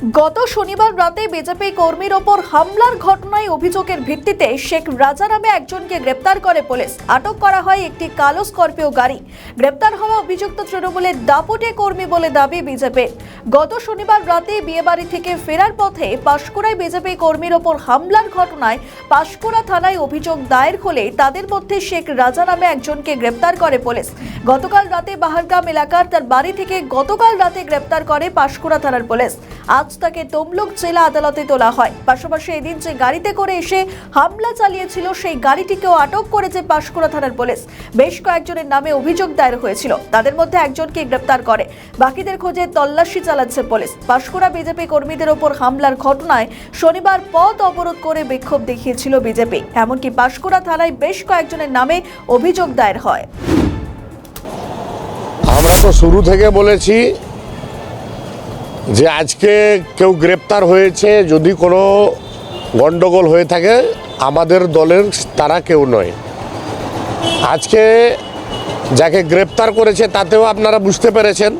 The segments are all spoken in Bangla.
গত শনিবার রাতে বিজেপি কর্মীর ওপর হামলার ঘটনায় অভিযোগের ভিত্তিতে শেখ রাজা নামে একজনকে গ্রেপ্তার করে পুলিশ। আটক করা হয় একটি কালো স্করপিও গাড়ি। গ্রেপ্তার হওয়া অভিযুক্ত তৃণমূলের দাপটে কর্মী বলে দাবি বিজেপির গত শনিবার রাতে বিয়েবাড়ি থেকে ফেরার পথে পাঁশকুড়ায় বিজেপি কর্মীর ওপর হামলার ঘটনায় পাঁশকুড়া থানায় অভিযোগ দায়ের হলে তাদের মধ্যে শেখ রাজা নামে একজনকে গ্রেপ্তার করে পুলিশ। গতকাল রাতে বাহারগ্রাম এলাকার তার বাড়ি থেকে গতকাল রাতে গ্রেপ্তার করে পাঁশকুড়া থানার পুলিশ। আজ তাকে তমলুক জেলা আদালতে তোলা হয়। পাশাপাশি এদিন যে গাড়িতে করে এসে হামলা চালিয়েছিল, সেই গাড়িটিকেও আটক করেছে পাঁশকুড়া থানার পুলিশ। বেশ কয়েকজনের নামে অভিযোগ দায়ের হয়েছিল। তাদের মধ্যে একজনকে গ্রেপ্তার করে। বাকিদের খোঁজে তল্লাশি চালাচ্ছে পুলিশ। পাঁশকুড়া বিজেপি কর্মীদের ওপর হামলার ঘটনায় শনিবার পথ অবরোধ করে বিক্ষোভ দেখিয়েছিল বিজেপি। এমনকি পাঁশকুড়া থানায় বেশ কয়েকজনের নামে অভিযোগ দায়ের হয়। আমরা তো শুরু থেকে বলেছি যে আজকে কেউ গ্রেপ্তার হয়েছে, যদি কোনো গণ্ডগোল হয়ে থাকে, আমাদের দলের তারা কেউ নয়। আজকে যাকে গ্রেপ্তার করেছে, তাতেও আপনারা বুঝতে পেরেছেন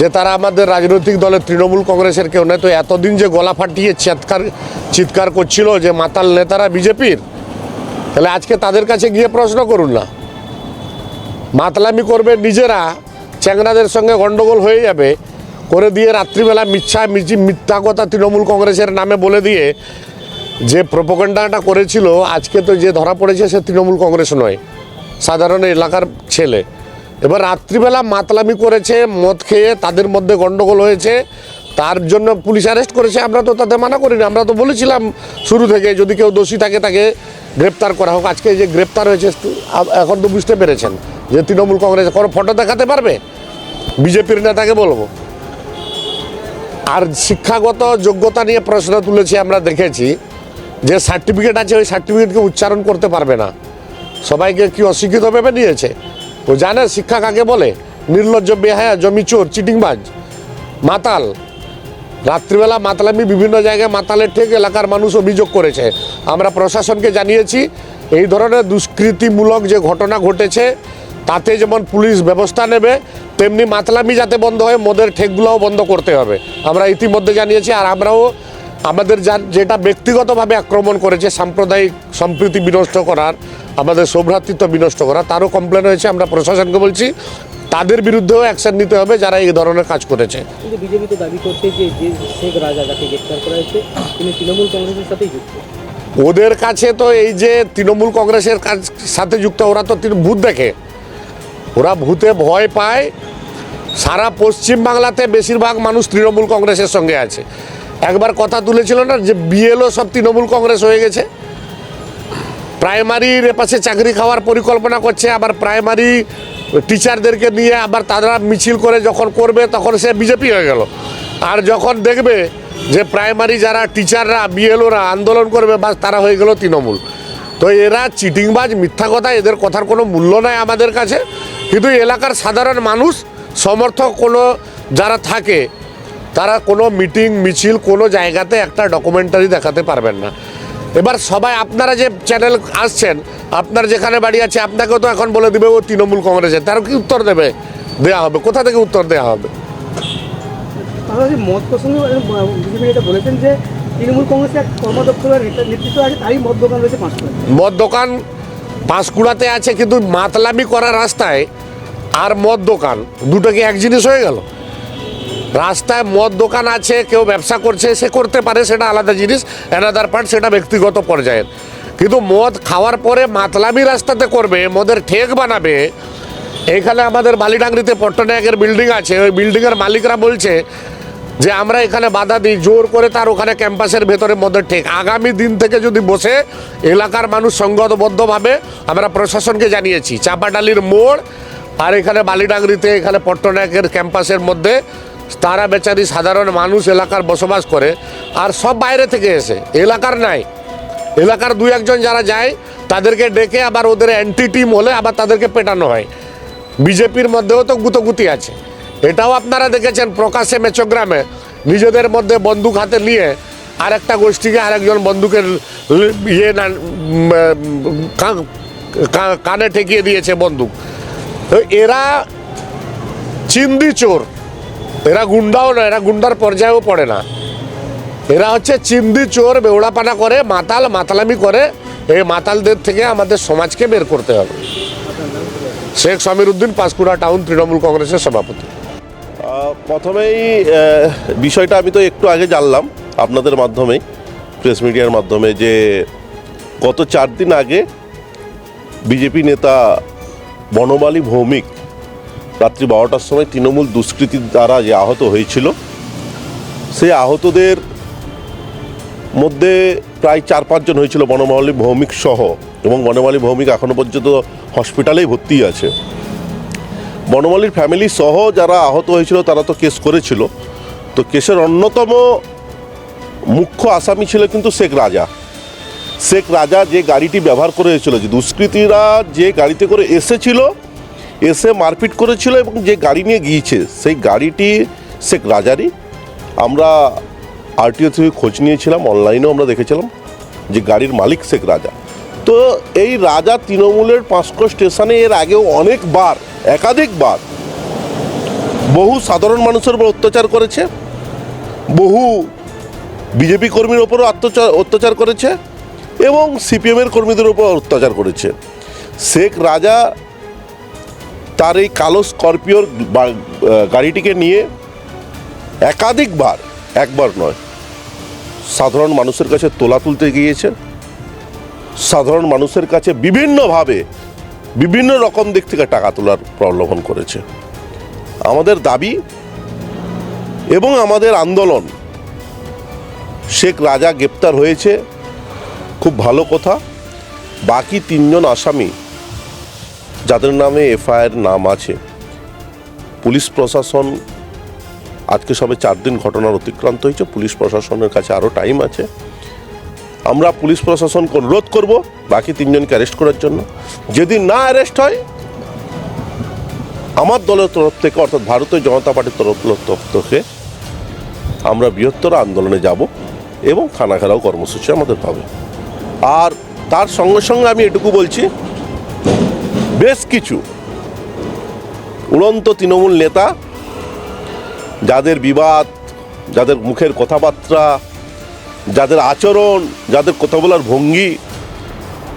যে তারা আমাদের রাজনৈতিক দলের তৃণমূল কংগ্রেসের কেউ নয়। তো এতদিন যে গলা ফাটিয়ে চিৎকার চিৎকার করছিল যে মাতাল নেতারা বিজেপির, তাহলে আজকে তাদের কাছে গিয়ে প্রশ্ন করুন না। মাতলামি করবে নিজেরা চ্যাংরাদের সঙ্গে গন্ডগোল হয়ে যাবে। করে দিয়ে রাত্রিবেলা মিথ্যা মিছি মিথ্যা কথা তৃণমূল কংগ্রেসের নামে বলে দিয়ে যে প্রোপোগান্ডাটা করেছিল, আজকে তো যে ধরা পড়েছে সে তৃণমূল কংগ্রেস নয়, সাধারণ এলাকার ছেলে। এবার রাত্রিবেলা মাতলামি করেছে, মদ খেয়ে তাদের মধ্যে গন্ডগোল হয়েছে, তার জন্য পুলিশ অ্যারেস্ট করেছে, আমরা তো তাদের মানা করিনি, আমরা তো বলেছিলাম শুরু থেকে, যদি কেউ দোষী থাকে তাকে গ্রেপ্তার করা হোক। আজকে যে গ্রেপ্তার হয়েছে, এখন তো বুঝতে পেরেছেন যে তৃণমূল কংগ্রেস কোনো ফটো দেখাতে পারবে? বিজেপির নেতাকে বলব। আর শিক্ষাগত যোগ্যতা নিয়ে প্রশ্ন তুলেছি, আমরা দেখেছি যে সার্টিফিকেট আছে, ওই সার্টিফিকেটকে উচ্চারণ করতে পারবে না। সবাইকে কি অশিক্ষিত ভেবে নিয়েছে? ও জানে, শিক্ষা কাকে বলে? নির্লজ্জ, বেহায়া জমি চোর চিটিংবাজ, মাতাল। রাত্রিবেলা মাতালামি বিভিন্ন জায়গায় মাতালের ঠেক, এলাকার মানুষ অভিযোগ করেছে। আমরা প্রশাসনকে জানিয়েছি, এই ধরনের দুষ্কৃতিমূলক যে ঘটনা ঘটেছে তাতে যেমন পুলিশ ব্যবস্থা নেবে তেমনি মাতলামি যাতে বন্ধ হয় মদের ঠেকগুলোও বন্ধ করতে হবে। আমরা ইতিমধ্যে জানিয়েছি আর আমরাও আমাদের যা যেটা ব্যক্তিগতভাবে আক্রমণ করেছে সাম্প্রদায়িক সম্প্রীতি বিনষ্ট করার আমাদের সৌভ্রাতৃত্ব বিনষ্ট করা তারও কমপ্লেন হয়েছে আমরা প্রশাসনকে বলছি তাদের বিরুদ্ধেও অ্যাকশন নিতে হবে যারা এই ধরনের কাজ করেছে। বিজেপি তো দাবি করছে যে শেখ রাজা যাকে করা হয়েছে তিনি তৃণমূল কংগ্রেসের সাথেই যুক্ত। ওদের কাছে তো এই যে তৃণমূল কংগ্রেসের কাজ সাথে যুক্ত ওরা তো ভূত দেখে। ওরা ভূতে ভয় পায়। সারা পশ্চিম বাংলাতে বেশিরভাগ মানুষ তৃণমূল কংগ্রেসের সঙ্গে আছে। একবার কথা তুলেছিল না যে বিএলও সব তৃণমূল কংগ্রেস হয়ে গেছে? প্রাইমারির এপাশে চাকরি খাওয়ার পরিকল্পনা করছে, আবার প্রাইমারি টিচারদেরকে নিয়ে আবার তারা মিছিল করে যখন করবে তখন সে বিজেপি হয়ে গেল। আর যখন দেখবে যে প্রাইমারি যারা টিচাররা, বিএলওরা আন্দোলন করবে বা তারা হয়ে গেল তৃণমূল। তো এরা চিটিংবাজ, মিথ্যা কথা, এদের কথার কোনো মূল্য নাই আমাদের কাছে। কিন্তু এলাকার সাধারণ মানুষ সমর্থক কোনো যারা থাকে তারা কোনো মিটিং মিছিল কোনো জায়গাতে একটা ডকুমেন্টারি দেখাতে পারবেন না। এবার সবাই আপনারা যে চ্যানেল আসছেন আপনার যেখানে বাড়ি আছে আপনাকেও তো এখন বলে দিবে ও তৃণমূল কংগ্রেসের তার কি উত্তর দেবে? দেওয়া হবে। কোথা থেকে উত্তর দেওয়া হবে? প্রসঙ্গে বিজেপি বলেছেন যে তৃণমূল কংগ্রেসের নেতৃত্ব আছে তারই মদ দোকান রয়েছে মদ দোকান পাঁশকুড়াতে আছে কিন্তু মাতলামি করা রাস্তায় আর মদ দোকান। দুটো কি এক জিনিস হয়ে গেল? রাস্তায় মদ দোকান আছে, কেউ ব্যবসা করছে, সে করতে পারে, সেটা আলাদা জিনিস অ্যানাদার পার্ট সেটা ব্যক্তিগত পর্যায়ের। কিন্তু মদ খাওয়ার পরে মাতলামি রাস্তাতে করবে, মদের ঠেক বানাবে এইখানে আমাদের বালিডাংরিতে পট্টনায়কের বিল্ডিং আছে, ওই বিল্ডিংয়ের মালিকরা বলছে যে, আমরা এখানে বাধা দিই, জোর করে তার ওখানে ক্যাম্পাসের ভেতরে মদের ঠেক। আগামী দিন থেকে যদি বসে এলাকার মানুষ সংগতবদ্ধভাবে আমরা প্রশাসনকে জানিয়েছি, চাপাডালির মোড় আর এখানে বালিডাংরিতে, এখানে পট্টনায়কের ক্যাম্পাসের মধ্যে তারা বেচারি সাধারণ মানুষ এলাকার বসবাস করে। আর সব বাইরে থেকে এসে, এলাকার নাই। এলাকার দু একজন যারা যায়, তাদেরকে ডেকে আবার ওদের অ্যান্টি টিম হলে আবার তাদেরকে পেটানো হয়। বিজেপির মধ্যেও তো গুতগুতি আছে। এটাও আপনারা দেখেছেন প্রকাশ্যে মেচোগ্রামে। নিজেদের মধ্যে বন্দুক হাতে নিয়ে আর একটা গোষ্ঠীকে আরেকজন বন্দুকের ইয়ে কানে ঠেকিয়ে দিয়েছে বন্দুক। তো এরা চিন্দি চোর। এরা গুন্ডাও না এরা গুন্ডার পর্যায়েও পড়ে না। এরা হচ্ছে চিন্দি চোর, বেউড়াপানা করে, মাতাল, মাতালামি করে। এই মাতালদের থেকে আমাদের সমাজকে বের করতে হবে। শেখ সমীর উদ্দিন পাঁশকুড়া টাউন তৃণমূল কংগ্রেসের সভাপতি। প্রথমেই বিষয়টা আমি তো একটু আগে জানলাম আপনাদের মাধ্যমেই, প্রেস মিডিয়ার মাধ্যমে যে গত চার দিন আগে বিজেপি নেতা বনমালী ভৌমিক। রাত্রি বারোটার সময় তৃণমূল দুষ্কৃতির দ্বারা যে আহত হয়েছিল, সেই আহতদের মধ্যে প্রায় চার পাঁচজন হয়েছিল বনমালী ভৌমিক সহ এবং বনমালী ভৌমিক এখনও পর্যন্ত হসপিটালেই ভর্তি আছে। বনমালীর ফ্যামিলি সহ যারা আহত হয়েছিল, তারা তো কেস করেছিল। তো কেসের অন্যতম মুখ্য আসামি ছিল কিন্তু শেখ রাজা। শেখ রাজা যে গাড়িটি ব্যবহার করে করেছিল, যে দুষ্কৃতীরা যে গাড়িতে করে এসেছিল, এসে মারপিট করেছিল এবং যে গাড়ি নিয়ে গিয়েছে, সেই গাড়িটি শেখ রাজারই। আমরা আরটিও থেকে খোঁজ নিয়েছিলাম, অনলাইনেও আমরা দেখেছিলাম যে গাড়ির মালিক শেখ রাজা। তো এই রাজা তৃণমূলের পাঁচকো স্টেশনে এর আগেও অনেকবার, একাধিকবার বহু সাধারণ মানুষের উপর অত্যাচার করেছে, বহু বিজেপি কর্মীর ওপরও অত্যাচার অত্যাচার করেছে। এবং সিপিএমের কর্মীদের উপর অত্যাচার করেছে। শেখ রাজা তার এই কালো স্করপিওর গাড়িটিকে নিয়ে একাধিকবার, একবার নয়, সাধারণ মানুষের কাছে তোলা তুলতে গিয়েছে। সাধারণ মানুষের কাছে বিভিন্নভাবে বিভিন্ন রকম দিক থেকে টাকা তোলার প্রলোভন করেছে। আমাদের দাবি এবং আমাদের আন্দোলন, শেখ রাজা গ্রেপ্তার হয়েছে। খুব ভালো কথা। বাকি তিনজন আসামি, যাদের নামে এফআইআর নাম আছে, পুলিশ প্রশাসন, আজকে সবে চার দিন ঘটনার অতিক্রান্ত হয়েছে, পুলিশ প্রশাসনের কাছে আরও টাইম আছে। আমরা পুলিশ প্রশাসনকে অনুরোধ করব, বাকি তিনজনকে অ্যারেস্ট করার জন্য। যদি না অ্যারেস্ট হয়, আমার দলের তরফ থেকে, অর্থাৎ ভারতীয় জনতা পার্টির তরফ থেকে আমরা বৃহত্তর আন্দোলনে যাব এবং খানা ঘেরাও কর্মসূচি আমাদের হবে আর তার সঙ্গে সঙ্গে আমি এটুকু বলছি, বেশ কিছু উড়ন্ত তৃণমূল নেতা যাদের বিবাদ, যাদের মুখের কথাবার্তা, যাদের আচরণ, যাদের কথা বলার ভঙ্গি,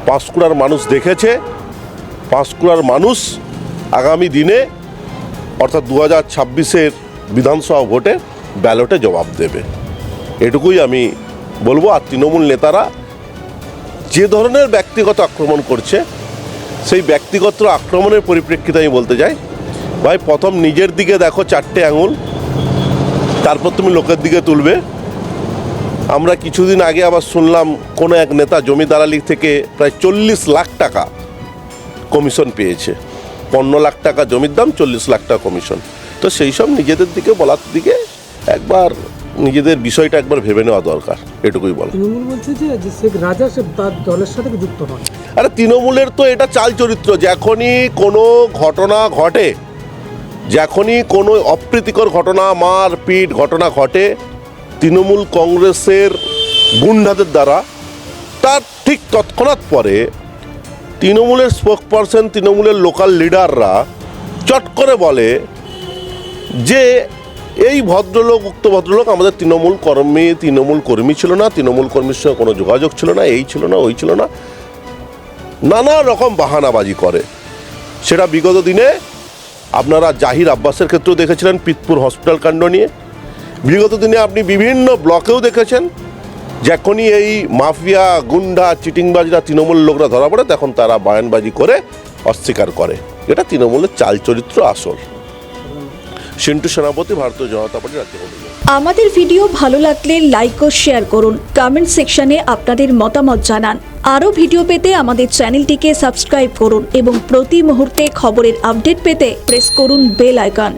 পাঁশকুড়ার মানুষ দেখেছে, পাঁশকুড়ার মানুষ আগামী দিনে, অর্থাৎ দু হাজার ছাব্বিশের বিধানসভা ভোটে ব্যালটে জবাব দেবে। এটুকুই আমি বলব, আর তৃণমূল নেতারা যে ধরনের ব্যক্তিগত আক্রমণ করছে, সেই ব্যক্তিগত আক্রমণের পরিপ্রেক্ষিতে আমি বলতে চাই, ভাই, প্রথম নিজের দিকে দেখো চারটে আঙুল, তারপর তুমি লোকের দিকে তুলবে। আমরা কিছুদিন আগে আবার শুনলাম কোনো এক নেতা জমি দালালি থেকে প্রায় চল্লিশ লাখ টাকা কমিশন পেয়েছে। পনেরো লাখ টাকা জমির দাম, চল্লিশ লাখ টাকা কমিশন। তো সেই সব নিজেদের দিকে, বলার দিকে একবার নিজেদের বিষয়টা একবার ভেবে নেওয়া দরকার এটুকুই বল তৃণমূল বলছে যে শেখ রাজা সে তার দলের সাথে যুক্ত নয়। আরে তৃণমূলের তো এটা চাল চরিত্র যখনই কোনো ঘটনা ঘটে যখনই কোনো অপ্রীতিকর ঘটনা মার পিট ঘটনা ঘটে তৃণমূল কংগ্রেসের গুন্ডাদের দ্বারা তার ঠিক তৎক্ষণাৎ পরে তৃণমূলের স্পোক পারসন তৃণমূলের লোকাল লিডাররা চট করে বলে যে এই ভদ্রলোক, উক্ত ভদ্রলোক আমাদের তৃণমূল কর্মী তৃণমূল কর্মী ছিল না, তৃণমূল কর্মীর সঙ্গে কোনো যোগাযোগ ছিল না, এই ছিল না, ওই ছিল না। নানা রকম বাহানাবাজি করে। সেটা বিগত দিনে আপনারা জাহির আব্বাসের ক্ষেত্রেও দেখেছিলেন, পিতপুর হসপিটাল কাণ্ড নিয়ে। বিগত দিনে আপনি বিভিন্ন ব্লকেও দেখেছেন, যখনই এই মাফিয়া, গুন্ডা, চিটিংবাজরা, তৃণমূল লোকরা ধরা পড়ে, তখন তারা বায়ানবাজি করে, অস্বীকার করে। এটা তৃণমূলের চাল চরিত্র আসল। সিন্টু সেনাপতি, ভারতীয় জনতা পার্টি রাজ্য আমাদের ভিডিও ভালো লাগলে লাইক ও শেয়ার করুন। কমেন্ট সেকশনে আপনাদের মতামত জানান। আরও ভিডিও পেতে আমাদের চ্যানেলটিকে সাবস্ক্রাইব করুন এবং প্রতি মুহূর্তে খবরের আপডেট পেতে প্রেস করুন বেল আইকন